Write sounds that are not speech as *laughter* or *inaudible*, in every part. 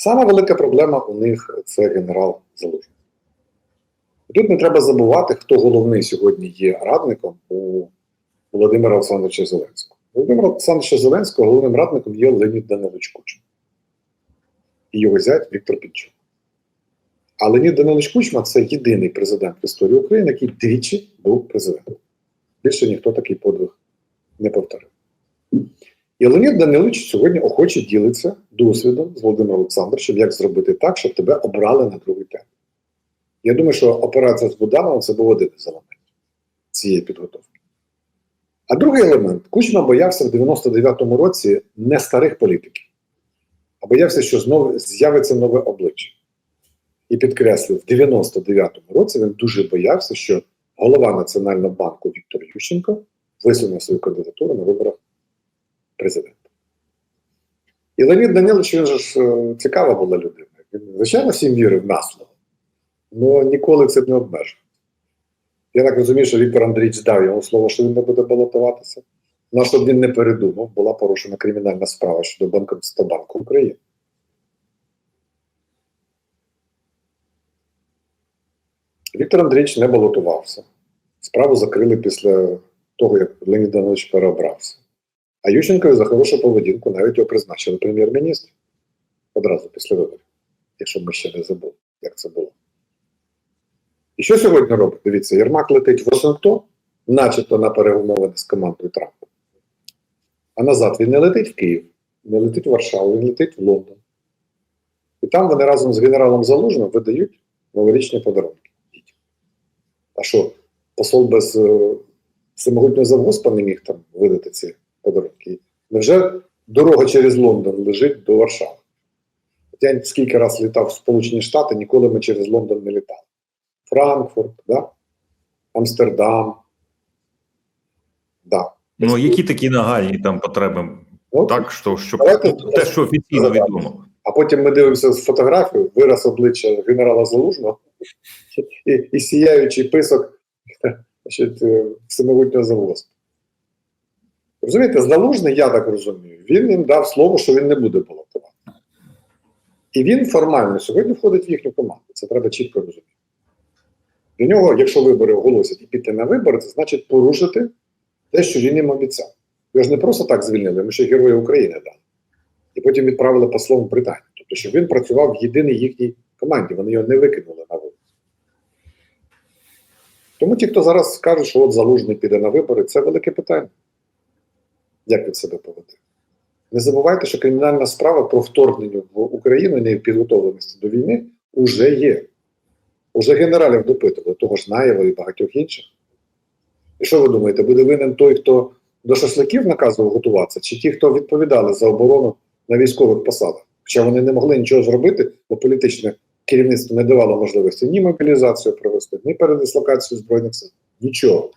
Сама велика проблема у них це генерал Залужний. Тут не треба забувати, хто головний сьогодні є радником у Володимира Олександровича Зеленського. Володимира Олександровича Зеленського головним радником є Леонід Данилович Кучма і його зять Віктор Пінчук. А Леонід Данилович Кучма це єдиний президент в історії України, який двічі був президентом. Більше ніхто такий подвиг не повторив. І Леонід Данилович сьогодні охоче ділиться досвідом з Володимиром Олександровичем, як зробити так, щоб тебе обрали на другий термін. Я думаю, що операція з Будановим це був один із елементів цієї підготовки. А другий елемент Кучма боявся в 99-му році не старих політиків, а боявся, що знову з'явиться нове обличчя. І підкреслив, в 99-му році він дуже боявся, що голова Національного банку Віктор Ющенко висуне свою кандидатуру на виборах президента. І Леонід Данилович, він ж е, цікава була людина. Він, звичайно, всім вірив на слово, але ніколи це не обмежив. Я так розумію, що Віктор Андрійович дав йому слово, що він не буде балотуватися. Ну, а щоб він не передумав, була порушена кримінальна справа щодо банкрутства Банку України. Віктор Андрійович не балотувався. Справу закрили після того, як Леонід Данилович переобрався. А Ющенкові за хорошу поведінку навіть його призначили прем'єр-міністром одразу після виборів, якщо ми ще не забули, як це було. І що сьогодні робить? Дивіться, Єрмак летить в Вашингтон, начебто на перемовини з командою Трампа. А назад він не летить в Київ, не летить в Варшаву, він летить в Лондон. І там вони разом з генералом Залужним видають новорічні подарунки. А що, посол без е, всемогутнього завгоспа не міг там видати ці подарунки? Невже дорога через Лондон лежить до Варшави? Я скільки раз літав в Сполучені Штати, ніколи ми через Лондон не літали. Франкфурт, да? Амстердам. Да. Ну, які такі нагальні там потреби? От, Так, що, що Давайте- те, що офіційно відомо. А потім ми дивимося з фотографію, вираз обличчя генерала Залужного і, і сіяючий писок *laughs* значить, е, всемогутнього завгоспа. Розумієте, Залужний, я так розумію, він їм дав слово, що він не буде балотувати. І він формально сьогодні входить в їхню команду. Це треба чітко розуміти. Для нього, якщо вибори оголосять і піти на вибори, це значить порушити те, що він їм обіцяв. Його ж не просто так звільнили, ми ще Герої України дали. І потім відправили послом в Британію. Тобто, щоб він працював в єдиній їхній команді, вони його не викинули на вибори. Тому ті, хто зараз скаже, що от залужний піде на вибори, це велике питання. Як від себе поведе? Не забувайте, що кримінальна справа про вторгнення в Україну і непідготовленості до війни вже є. Уже генералів допитували, того ж Наєва і багатьох інших. І що ви думаєте, буде винен той, хто до шашликів наказував готуватися, чи ті, хто відповідали за оборону на військових посадах? Хоча вони не могли нічого зробити, бо політичне керівництво не давало можливості ні мобілізацію провести, ні передислокацію збройних сил, нічого.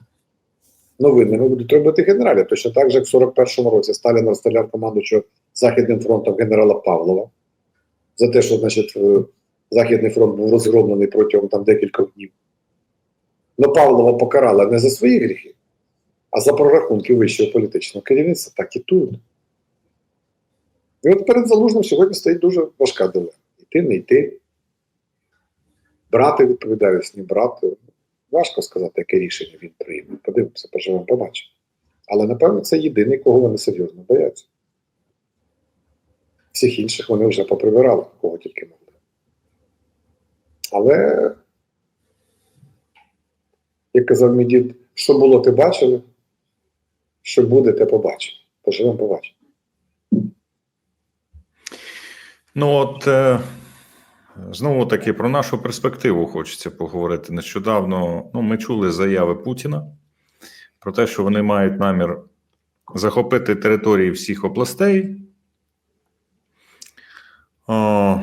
Ну, винними будуть робити генералі. Точно так же, як в 41-му році Сталін розстріляв командуючого Західним фронтом генерала Павлова за те, що значить, е, Західний фронт був розгромлений протягом там декількох днів. Но Павлова покарали не за свої гріхи, а за прорахунки вищого політичного керівництва, так і тут. І от перед залужним сьогодні стоїть дуже важка дилема. Йти, не йти, брати відповідальність, не брати. Важко сказати, яке рішення він прийме. Подивимося, поживемо, побачимо. Але напевно це єдиний, кого вони серйозно бояться. Всіх інших вони вже поприбирали, кого тільки могли. Але, як казав мій дід, що було, ти бачили, що буде, те побачимо. Поживемо, побачимо. Ну от е, знову таки про нашу перспективу хочеться поговорити. Нещодавно ну, ми чули заяви Путіна про те, що вони мають намір захопити території всіх областей. О,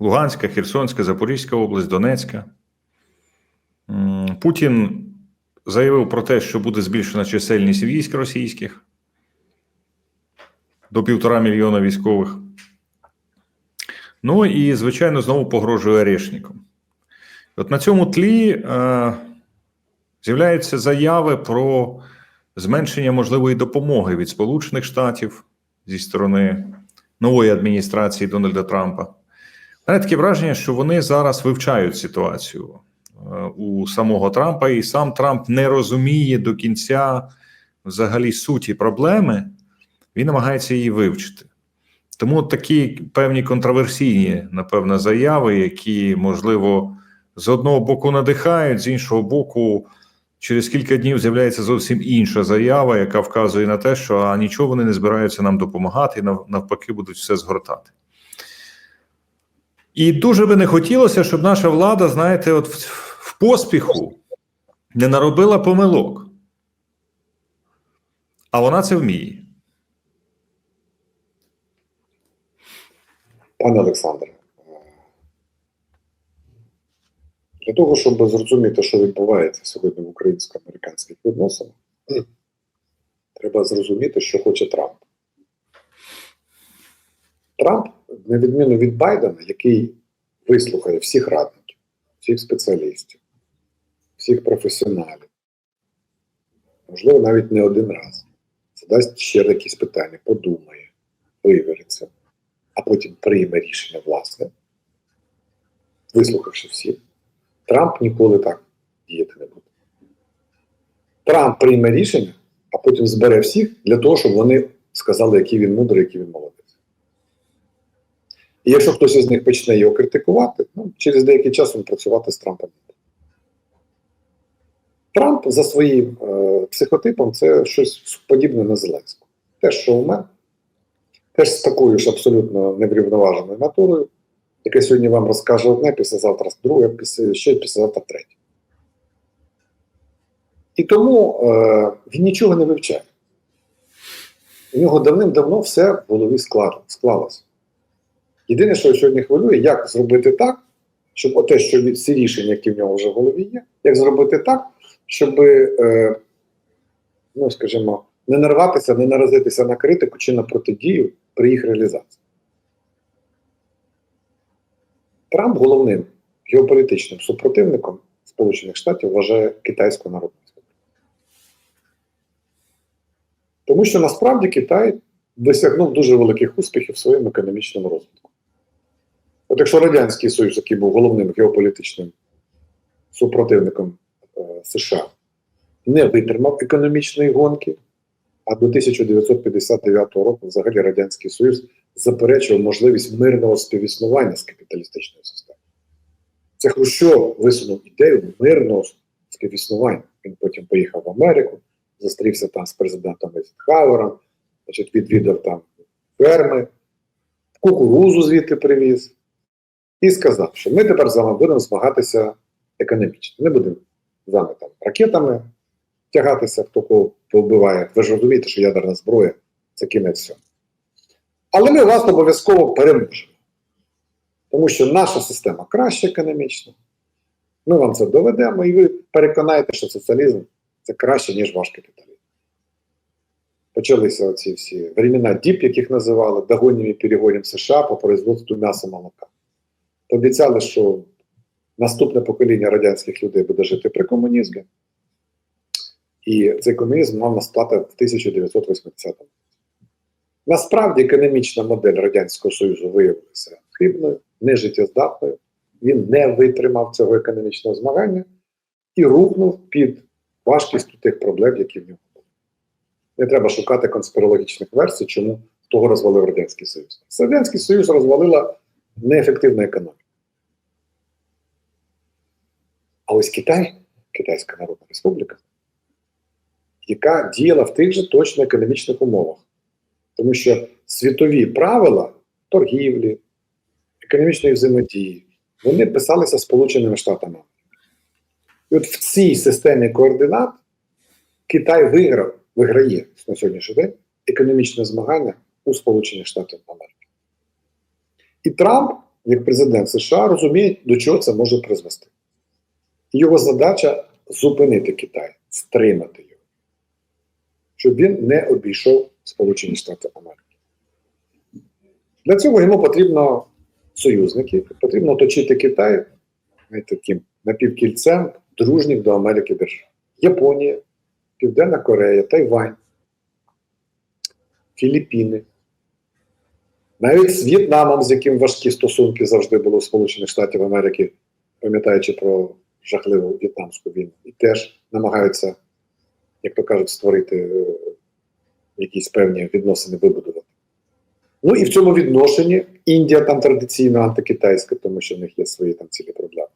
Луганська, Херсонська, Запорізька область, Донецька. Путін заявив про те, що буде збільшена чисельність військ російських до півтора мільйона військових. Ну і, звичайно, знову погрожує Орешником. От на цьому тлі е, з'являються заяви про зменшення можливої допомоги від Сполучених Штатів зі сторони нової адміністрації Дональда Трампа. Мене таке враження, що вони зараз вивчають ситуацію е, у самого Трампа, і сам Трамп не розуміє до кінця взагалі суті проблеми, він намагається її вивчити. Тому такі певні контроверсійні, напевно, заяви, які, можливо, з одного боку надихають, з іншого боку, через кілька днів з'являється зовсім інша заява, яка вказує на те, що а нічого вони не збираються нам допомагати, навпаки, будуть все згортати. І дуже би не хотілося, щоб наша влада, знаєте, от в поспіху не наробила помилок. А вона це вміє. Пане Олександре, е, для того, щоб зрозуміти, що відбувається сьогодні в українсько-американських відносинах, треба зрозуміти, що хоче Трамп. Трамп, на відміну від Байдена, який вислухає всіх радників, всіх спеціалістів, всіх професіоналів, можливо, навіть не один раз, задасть ще якісь питання, подумає, вивіриться а потім прийме рішення власне, вислухавши всіх, Трамп ніколи так діяти не буде. Трамп прийме рішення, а потім збере всіх для того, щоб вони сказали, який він мудрий, який він молодець. І якщо хтось із них почне його критикувати, ну, через деякий час він працювати з Трампом. Трамп за своїм е, психотипом це щось подібне на Зеленського. Теж шоумен, теж з такою ж абсолютно неврівноваженою натурою, яка сьогодні вам розкаже одне, післязавтра друге, після, ще післязавтра третє. І тому е, він нічого не вивчає. У нього давним-давно все в голові склалося. Єдине, що сьогодні хвилює, як зробити так, щоб оте, що від- всі рішення, які в нього вже в голові є, як зробити так, щоб, е, ну, скажімо, не нарватися, не наразитися на критику чи на протидію при їх реалізації. Трамп головним геополітичним супротивником Сполучених Штатів вважає Китайську Народну Республіку. Тому що насправді Китай досягнув дуже великих успіхів в своєму економічному розвитку. От якщо Радянський Союз, який був головним геополітичним супротивником е, США, не витримав економічної гонки, а до 1959 року взагалі Радянський Союз заперечував можливість мирного співіснування з капіталістичною системою. Це Хрущов висунув ідею мирного співіснування. Він потім поїхав в Америку, зустрівся там з президентом Ейзенхауером, значить, відвідав там ферми, кукурузу звідти привіз і сказав, що ми тепер з вами будемо змагатися економічно. Не будемо з вами там ракетами тягатися, хто кого повбиває. Ви ж розумієте, що ядерна зброя це кінець всього. Але ми вас обов'язково переможемо. Тому що наша система краще економічно. Ми вам це доведемо, і ви переконаєте, що соціалізм це краще, ніж ваш капіталізм. Почалися оці всі времена діп, яких називали, догонім і перегонім США по производству м'яса молока. Пообіцяли, що наступне покоління радянських людей буде жити при комунізмі. І цей комунізм мав насплати в 1980 році. Насправді економічна модель Радянського Союзу виявилася хибною, нежиттєздатною. Він не витримав цього економічного змагання і рухнув під важкістю тих проблем, які в нього були. Не треба шукати конспірологічних версій, чому того розвалив Радянський Союз. Радянський Союз розвалила неефективна економіка. А ось Китай, Китайська Народна Республіка, яка діяла в тих же точно економічних умовах. Тому що світові правила торгівлі, економічної взаємодії, вони писалися Сполученими Штатами. І от в цій системі координат Китай виграв, виграє на сьогоднішній день економічне змагання у Сполучених Штатах Америки. І Трамп, як президент США, розуміє, до чого це може призвести. Його задача зупинити Китай, стримати його, щоб він не обійшов Сполучені Штати Америки. Для цього йому потрібно союзники, потрібно оточити Китай таким напівкільцем дружніх до Америки держав. Японія, Південна Корея, Тайвань, Філіппіни, Навіть з В'єтнамом, з яким важкі стосунки завжди було в Сполучених Штатів Америки, пам'ятаючи про жахливу в'єтнамську війну, і теж намагаються, як то кажуть, створити е, якісь певні відносини вибудувати. Ну і в цьому відношенні Індія там традиційно антикитайська, тому що в них є свої там цілі проблеми.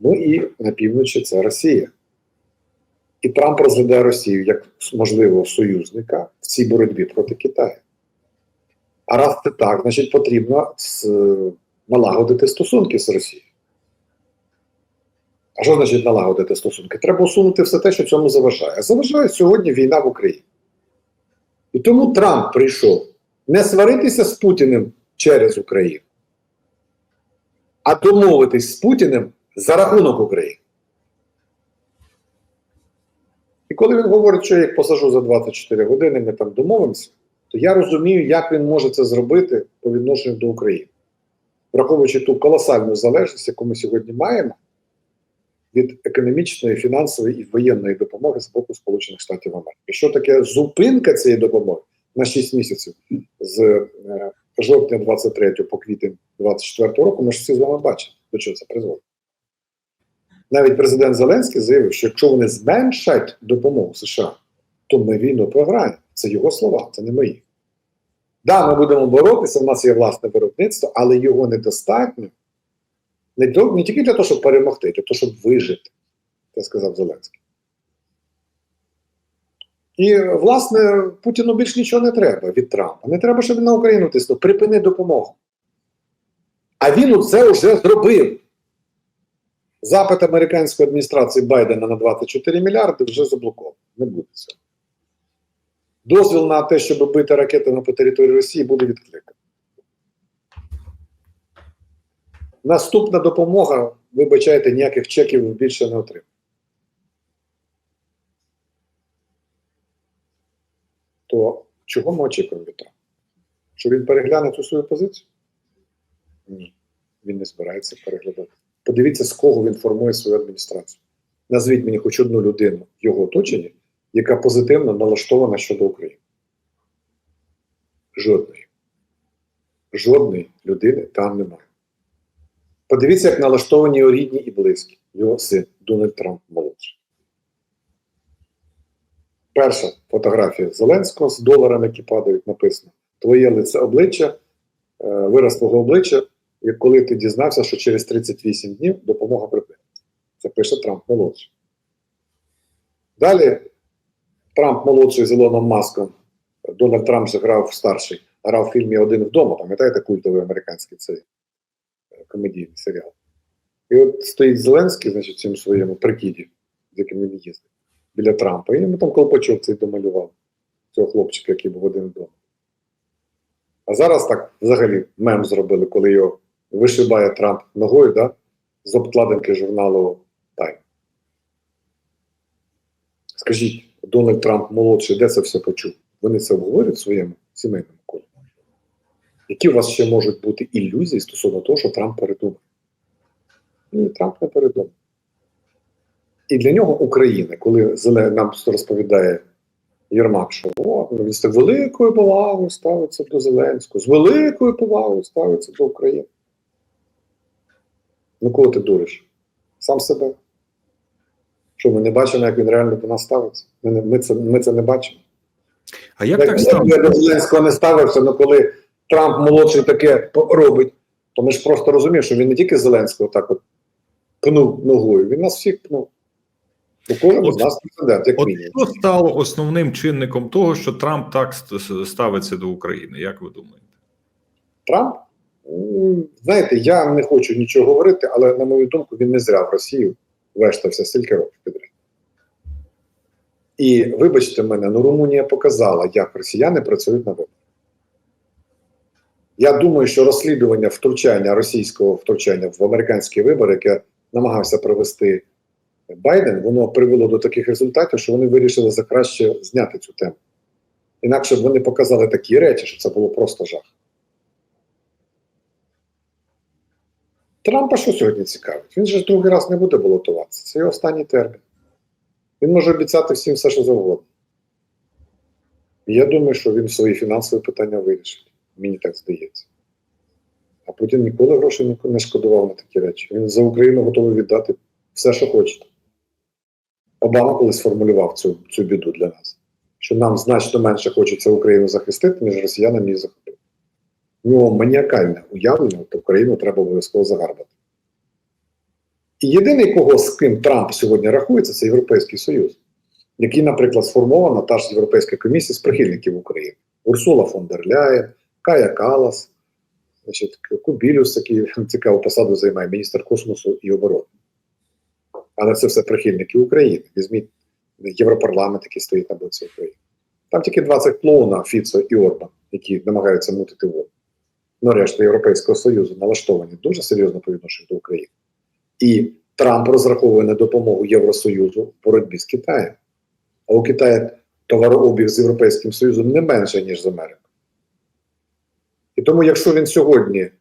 Ну і на півночі це Росія. І Трамп розглядає Росію як можливого союзника в цій боротьбі проти Китаю. А раз це так, значить потрібно з, налагодити стосунки з Росією. А що значить налагодити стосунки? Треба усунути все те, що цьому заважає. А заважає сьогодні війна в Україні. І тому Трамп прийшов не сваритися з Путіним через Україну, а домовитись з Путіним за рахунок України. І коли він говорить, що я їх посажу за 24 години, ми там домовимося, то я розумію, як він може це зробити по відношенню до України, враховуючи ту колосальну залежність, яку ми сьогодні маємо від економічної, фінансової і воєнної допомоги з боку Сполучених Штатів Америки. Що таке зупинка цієї допомоги на 6 місяців з е, жовтня 23 по квітень 24 року, ми ж всі з вами бачимо, до чого це призводить. Навіть президент Зеленський заявив, що якщо вони зменшать допомогу США, то ми війну програємо. Це його слова, це не мої. Да, ми будемо боротися, у нас є власне виробництво, але його недостатньо не, тільки для того, щоб перемогти, для того, щоб вижити, це сказав Зеленський. І, власне, Путіну більш нічого не треба від Трампа. Не треба, щоб він на Україну тиснув. Припини допомогу. А він це вже зробив. Запит американської адміністрації Байдена на 24 мільярди вже заблокований. Не буде цього. Дозвіл на те, щоб бити ракетами по території Росії, буде відкликаний. Наступна допомога, вибачайте, ніяких чеків більше не отримає. То чого ми очікуємо від Трампа? Що він перегляне цю свою позицію? Ні, він не збирається переглядати. Подивіться, з кого він формує свою адміністрацію. Назвіть мені хоч одну людину в його оточенні, яка позитивно налаштована щодо України. Жодної. Жодної людини там немає. Подивіться, як налаштовані його рідні і близькі, його син Дональд Трамп молодший. Перша фотографія Зеленського з доларами, які падають, написано: Твоє лице обличчя, е, вираз твого обличчя, як коли ти дізнався, що через 38 днів допомога припиниться. Це пише Трамп молодший. Далі Трамп молодший з Ілоном Маском. Дональд Трамп же грав старший, грав в фільмі Один вдома, пам'ятаєте, культовий американський цей комедійний серіал. І от стоїть Зеленський, значить, в цьому своєму прикиді, з яким він їздить, біля Трампа. І йому там колпачок цей домалював, цього хлопчика, який був один вдома. А зараз так взагалі мем зробили, коли його вишибає Трамп ногою, да, з обкладинки журналу Time. Скажіть, Дональд Трамп молодший, де це все почув? Вони це обговорюють в своєму сімейному колі. Які у вас ще можуть бути ілюзії стосовно того, що Трамп передумав? Ні, Трамп не передумав. І для нього Україна, коли нам розповідає Єрмак, що о, ну, він з великою повагою ставиться до Зеленського, з великою повагою ставиться до України. Ну кого ти дуриш? Сам себе. Що ми не бачимо, як він реально до нас ставиться? Ми, не- ми, це, ми це не бачимо. А як Як так я до Зеленського не ставився, але коли Трамп молодший таке робить, то ми ж просто розуміємо, що він не тільки Зеленського так от пнув ногою, він нас всіх пнув. Кожен От- з нас президент, як От мінімум. що стало основним чинником того, що Трамп так ставиться до України? Як ви думаєте? Трамп, знаєте, я не хочу нічого говорити, але на мою думку, він не зря в Росію вештався стільки років підряд. І вибачте мене, ну Румунія показала, як росіяни працюють на виборах. Я думаю, що розслідування втручання російського втручання в американські вибори, яке намагався провести Байден, воно привело до таких результатів, що вони вирішили за краще зняти цю тему. Інакше б вони показали такі речі, що це було просто жах. Трампа що сьогодні цікавить? Він же ж другий раз не буде балотуватися. Це його останній термін. Він може обіцяти всім все, що завгодно. І я думаю, що він свої фінансові питання вирішить. Мені так здається. А Путін ніколи грошей не- шкодував на такі речі. Він за Україну готовий віддати все, що хоче. Обама колись сформулював цю, цю біду для нас, що нам значно менше хочеться Україну захистити, ніж росіянам її захопити. У нього маніакальне уявлення, то Україну треба обов'язково загарбати. І єдиний, кого з ким Трамп сьогодні рахується, це Європейський Союз, який, наприклад, сформована та ж Європейська комісія з прихильників України. Урсула фон дер Ляєн, Кая Калас, значить, Кубілюс, який цікаву посаду займає, міністр космосу і оборони. Але це все прихильники України. Візьміть Європарламент, який стоїть на боці України. Там тільки 20 клоуна Фіцо і Орбан, які намагаються мутити воду. Ну, решта Європейського Союзу налаштовані дуже серйозно по відношенню до України. І Трамп розраховує на допомогу Євросоюзу в боротьбі з Китаєм. А у Китаї товарообіг з Європейським Союзом не менше, ніж з Америкою. І тому, якщо він сьогодні е,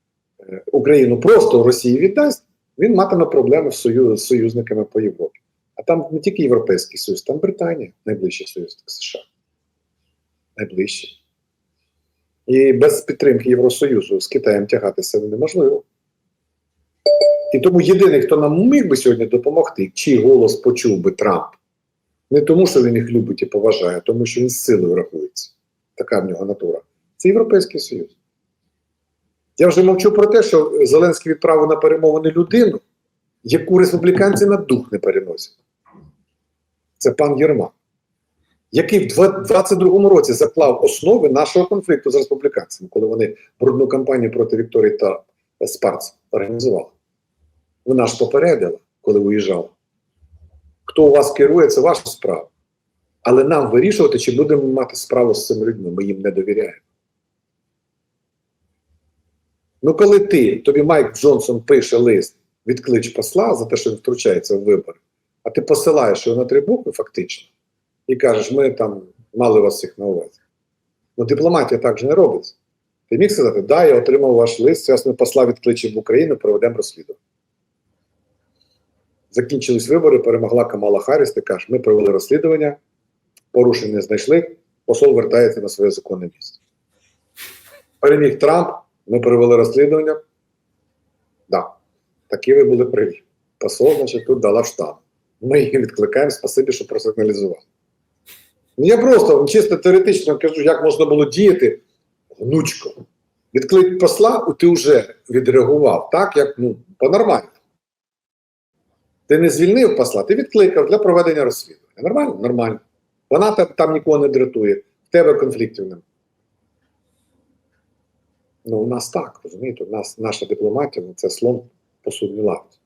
Україну просто Росії віддасть, він матиме проблеми з, союзниками по Європі. А там не тільки Європейський Союз, там Британія, найближчий союзник США. Найближчий. І без підтримки Євросоюзу з Китаєм тягатися неможливо. І тому єдиний, хто нам міг би сьогодні допомогти, чий голос почув би Трамп, не тому, що він їх любить і поважає, а тому, що він з силою рахується. Така в нього натура. Це Європейський Союз. Я вже мовчу про те, що Зеленський відправив на перемовини людину, яку республіканці на дух не переносять. Це пан Єрмак, який в 22-му році заклав основи нашого конфлікту з республіканцями, коли вони брудну кампанію проти Вікторії та Спарц організували. Вона ж попередила, коли виїжджала. Хто у вас керує, це ваша справа. Але нам вирішувати, чи будемо мати справу з цими людьми. Ми їм не довіряємо. Ну, коли ти, тобі Майк Джонсон пише лист, відклич посла за те, що він втручається в вибори, а ти посилаєш його на три букви, фактично, і кажеш, ми там мали вас всіх на увазі. Ну, дипломатія так же не робиться. Ти міг сказати, да, я отримав ваш лист, зараз ми посла відкличемо в Україну, проведемо розслідування. Закінчились вибори, перемогла Камала Харріс, ти кажеш, ми провели розслідування, порушень не знайшли, посол вертається на своє законне місце. Переміг Трамп, ми провели розслідування. Да, такі ви були праві. Посол, значить, тут дала в штаб. Ми їх відкликаємо, спасибі, що просигналізували. Ну, я просто чисто теоретично кажу, як можна було діяти гнучко. Відклик посла, ти вже відреагував так, як ну, по-нормально. Ти не звільнив посла, ти відкликав для проведення розслідування. Нормально? Нормально. Вона там, там нікого не дратує, в тебе конфліктів немає. Ну, у нас так, розумієте, у нас наша дипломатія це слон по судній лавці.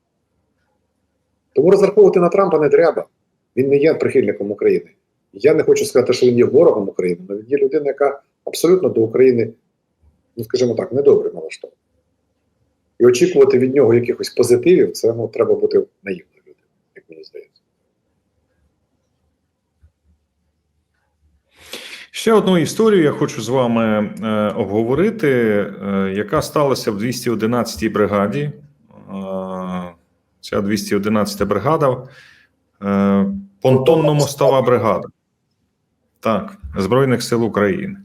Тому розраховувати на Трампа не треба. Він не є прихильником України. Я не хочу сказати, що він є ворогом України, але він є людина, яка абсолютно до України, ну скажімо так, недобре налаштована. І очікувати від нього якихось позитивів, це ну, треба бути наївною людиною, як мені здається. Ще одну історію я хочу з вами е, обговорити, е, яка сталася в 211-й бригаді. Е, ця 211 бригада, е, понтонно-мостова бригада. Так, Збройних сил України.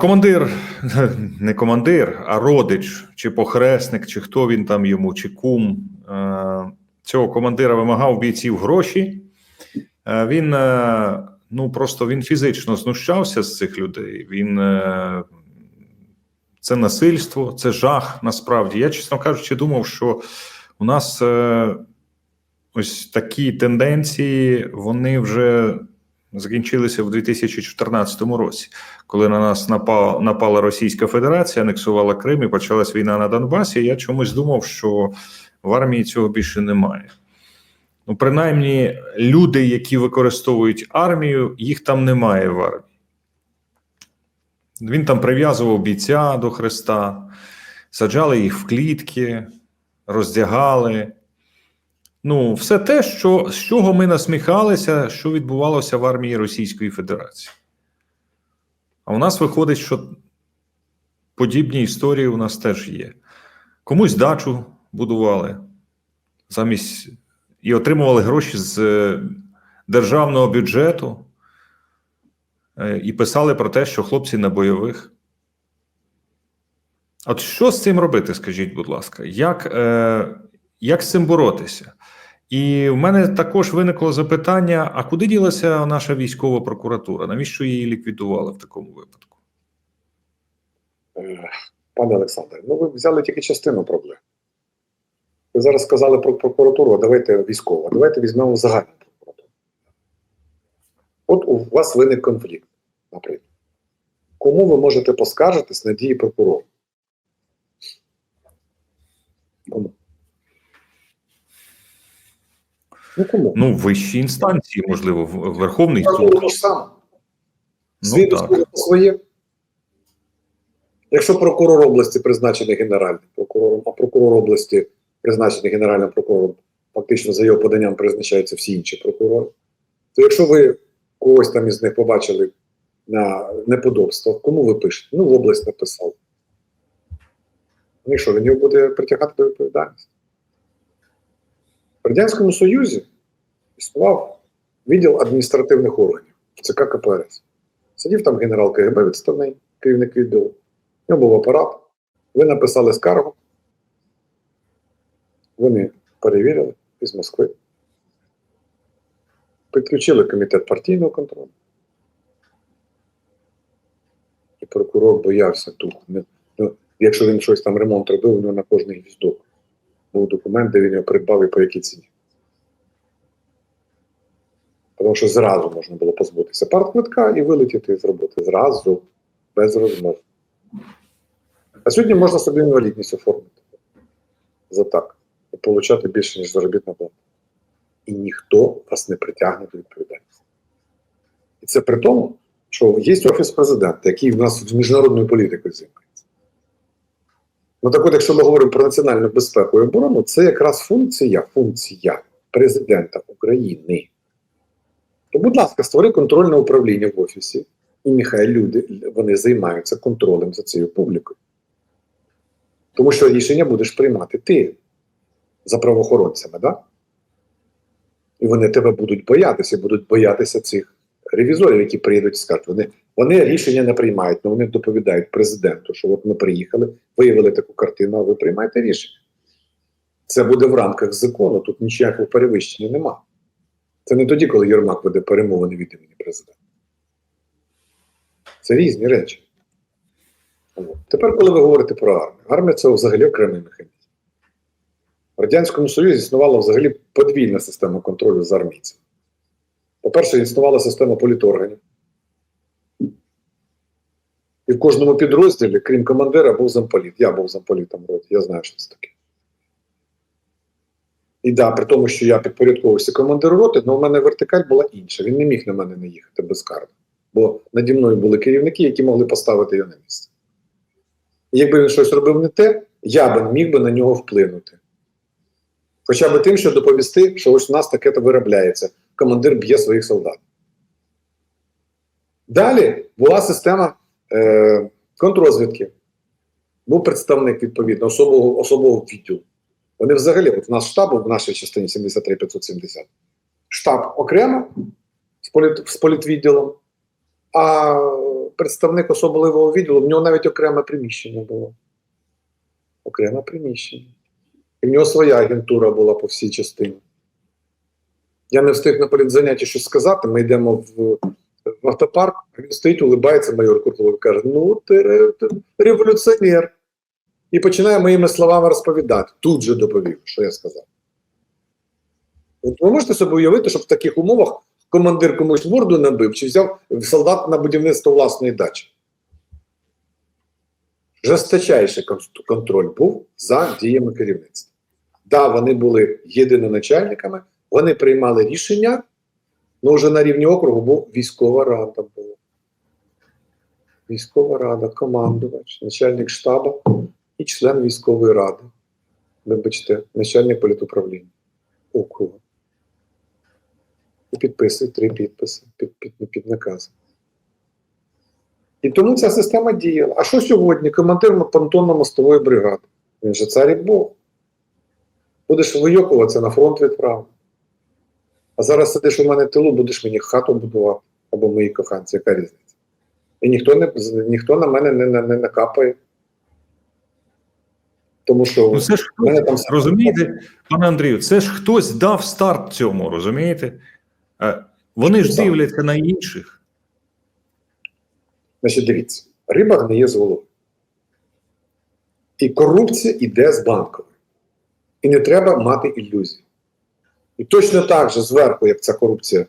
Командир, *laughs* не командир, а родич, чи похресник, чи хто він там йому, чи кум цього командира вимагав бійців гроші. Він ну просто він фізично знущався з цих людей. Він е, це насильство, це жах. Насправді. Я, чесно кажучи, думав, що у нас е, ось такі тенденції вони вже закінчилися в 2014 році, коли на нас напала, напала Російська Федерація, анексувала Крим і почалась війна на Донбасі. Я чомусь думав, що в армії цього більше немає. Ну, принаймні, люди, які використовують армію, їх там немає в армії. Він там прив'язував бійця до Христа, саджали їх в клітки, роздягали. Ну, все те, що, з чого ми насміхалися, що відбувалося в армії Російської Федерації. А у нас виходить, що подібні історії у нас теж є. Комусь дачу будували замість і отримували гроші з е, державного бюджету е, і писали про те, що хлопці на бойових. От що з цим робити, скажіть, будь ласка, як, е, як з цим боротися? І в мене також виникло запитання: а куди ділася наша військова прокуратура? Навіщо її ліквідували в такому випадку? Е, Пане Олександре, ну ви взяли тільки частину проблем. Ви зараз сказали про прокуратуру, а давайте військову, давайте візьмемо загальну прокуратуру. От у вас виник конфлікт, наприклад. Кому ви можете поскаржитись на дії прокурора? Кому? Ну кому? Ну, в вищій інстанції, можливо, в Верховний Прокурор суд. то ж. Ну, Світ так. своє. Якщо прокурор області призначений генеральним прокурором, а прокурор області призначений генеральним прокурором, фактично за його поданням призначаються всі інші прокурори, то якщо ви когось там із них побачили на неподобство, кому ви пишете? Ну, в область написав. Ну що, він його буде притягати до відповідальності? В Радянському Союзі існував відділ адміністративних органів ЦК КПРС. Сидів там генерал КГБ відставний, керівник відділу. У нього був апарат. Ви написали скаргу. Вони перевірили із Москви. Підключили комітет партійного контролю. І прокурор боявся тут. Ну, якщо він щось там ремонт робив, у нього на кожний гвіздок був документ, де він його придбав і по якій ціні. Тому що зразу можна було позбутися партквитка і вилетіти з роботи. Зразу, без розмов. А сьогодні можна собі інвалідність оформити за так і отримати більше, ніж заробітна плата. І ніхто вас не притягне до відповідальності. І це при тому, що є офіс президента, який в нас з міжнародною політикою займається. Ну так от, якщо ми говоримо про національну безпеку і оборону, це якраз функція, функція президента України. То, будь ласка, створи контрольне управління в офісі, і нехай люди вони займаються контролем за цією публікою. Тому що рішення будеш приймати ти за правоохоронцями, да? І вони тебе будуть боятися, будуть боятися цих ревізорів, які приїдуть і скажуть, вони, вони рішення не приймають, але вони доповідають президенту, що от ми приїхали, виявили таку картину, а ви приймаєте рішення. Це буде в рамках закону, тут ніякого перевищення нема. Це не тоді, коли Єрмак веде перемовини від імені президента. Це різні речі. Тепер, коли ви говорите про армію, армія це взагалі окремий механізм. В Радянському Союзі існувала взагалі подвійна система контролю за армійцями. По-перше, існувала система політорганів. І в кожному підрозділі, крім командира, був замполіт. Я був замполітом в роті, я знаю, що це таке. І да, при тому, що я підпорядковувався командиру роти, але у мене вертикаль була інша. Він не міг на мене наїхати безкарно. Бо наді мною були керівники, які могли поставити його на місце. І якби він щось робив не те, я би міг би на нього вплинути. Хоча б тим, що доповісти, що ось у нас таке то виробляється. Командир б'є своїх солдат. Далі була система е, контррозвідки. Був представник, відповідно, особового, особового відділу. Вони взагалі, от у нас штаб в нашій частині 73570. Штаб окремо з, політ, з політвідділом, а представник особливого відділу, в нього навіть окреме приміщення було. Окреме приміщення. І в нього своя агентура була по всій частині. Я не встиг на політзанятті щось сказати. Ми йдемо в, в автопарк, він стоїть, улибається майор Куртулов і каже: Ну, ти, ти революціонер. І починає моїми словами розповідати. Тут же доповів, що я сказав. От ви можете собі уявити, щоб в таких умовах командир комусь морду набив чи взяв солдат на будівництво власної дачі. Жесточайший контроль був за діями керівництва. Да, вони були єдиноначальниками, вони приймали рішення, але вже на рівні округу був військова рада була. Військова рада, командувач, начальник штабу і член військової ради. Вибачте, начальник політуправління округу. І підписує три підписи під, під, під наказом. І тому ця система діяла. А що сьогодні? Командир понтонно-мостової бригади. Він же цар і Бог. Будеш вийокуватися на фронт відправ. А зараз сидиш у мене в тилу, будеш мені хату будувати або мої коханці, яка різниця? І ніхто не, ніхто на мене не, не, не накапає. Тому що Ну це ж мене хтось, там розумієте, пане Андрію, це ж хтось дав старт цьому, розумієте? Е, Вони ж дивляться на інших. Значить, дивіться, риба гниє з голови. І корупція йде з банкової. І не треба мати ілюзій. І точно так же зверху, як ця корупція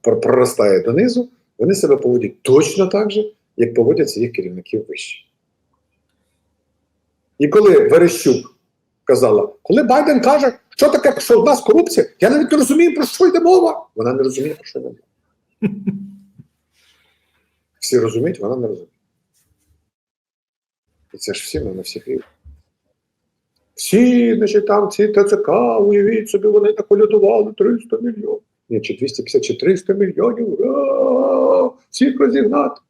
проростає донизу, вони себе поводять точно так же, як поводяться їх керівники вище. І коли Верещук казала, коли Байден каже, що таке, що в нас корупція, я навіть не розумію, про що йде мова. Вона не розуміє, про що йде мова. Всі розуміють, вона не розуміє. І це ж всі ми на всіх рівнях. Всі, значить, там ці ТЦК, уявіть собі, вони наколядували 300 мільйонів. Ні, чи 250, чи 300 мільйонів. Ура! Всіх розігнати.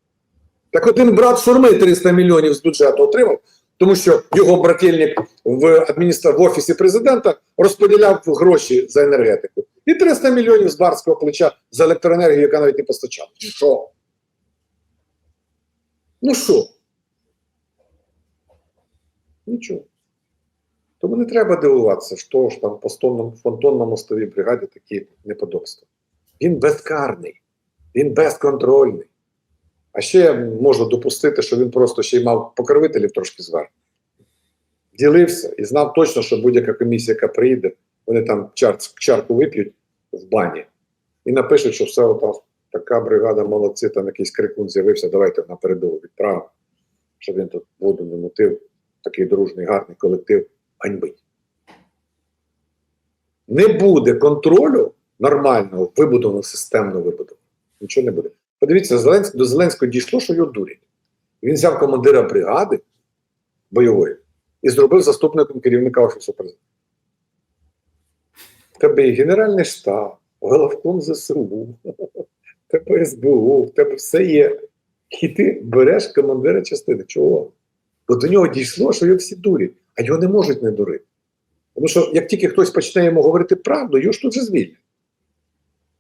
Так один брат Шурми 300 мільйонів з бюджету отримав, тому що його брательник в, адміністра... в офісі президента розподіляв гроші за енергетику. І 300 мільйонів з барського плеча за електроенергію, яка навіть не постачала. Що? Ну що? Нічого. Тому не треба дивуватися, що ж там по стонному, фонтонно-мостовій бригаді такі неподобства. Він безкарний, він безконтрольний. А ще я можу допустити, що він просто ще й мав покровителів трошки зверху. Ділився і знав точно, що будь-яка комісія, яка приїде, вони там чар, чарку вип'ють в бані і напишуть, що все ота така бригада молодці, там якийсь крикун з'явився, давайте на передову відправимо, щоб він тут воду не мутив, такий дружний, гарний колектив ганьбить. Не буде контролю нормального, вибудованого, системно вибудованого. Нічого не буде. Подивіться, Зеленськ, до Зеленського дійшло, що його дурять. Він взяв командира бригади бойової і зробив заступником керівника Офісу президента. Тебе і Генеральний штаб, головком ЗСУ, *laughs* тебе СБУ, в тебе все є. І ти береш командира частини. Чого? Бо до нього дійшло, що його всі дурять, а його не можуть не дурити. Тому що як тільки хтось почне йому говорити правду, його ж тут же звільнять.